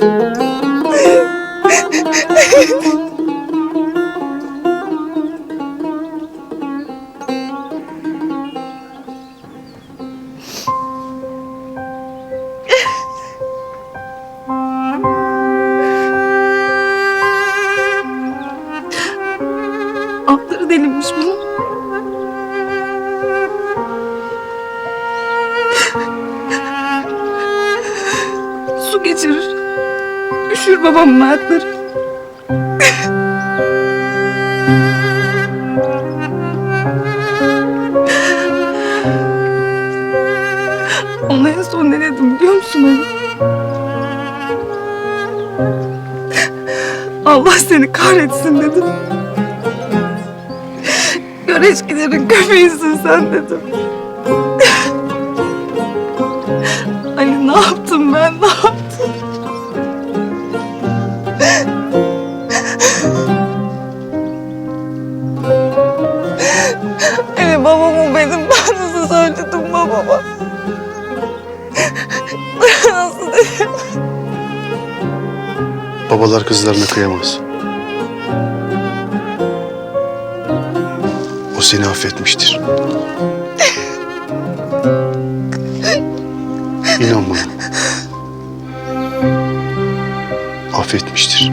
Altları delinmiş bunun. Su geçirir. Üşür babamın ayakları. Ona en son ne dedim biliyor musun Ali? Allah seni kahretsin dedim. Göreçkilerin köpeğisin sen dedim. Ali ne yaptım ben ne yaptım? Ali babam benim ben nasıl söyledim babama? Nasıl dedim? Babalar kızlarına kıyamaz. O seni affetmiştir. İnan bana. Affetmiştir.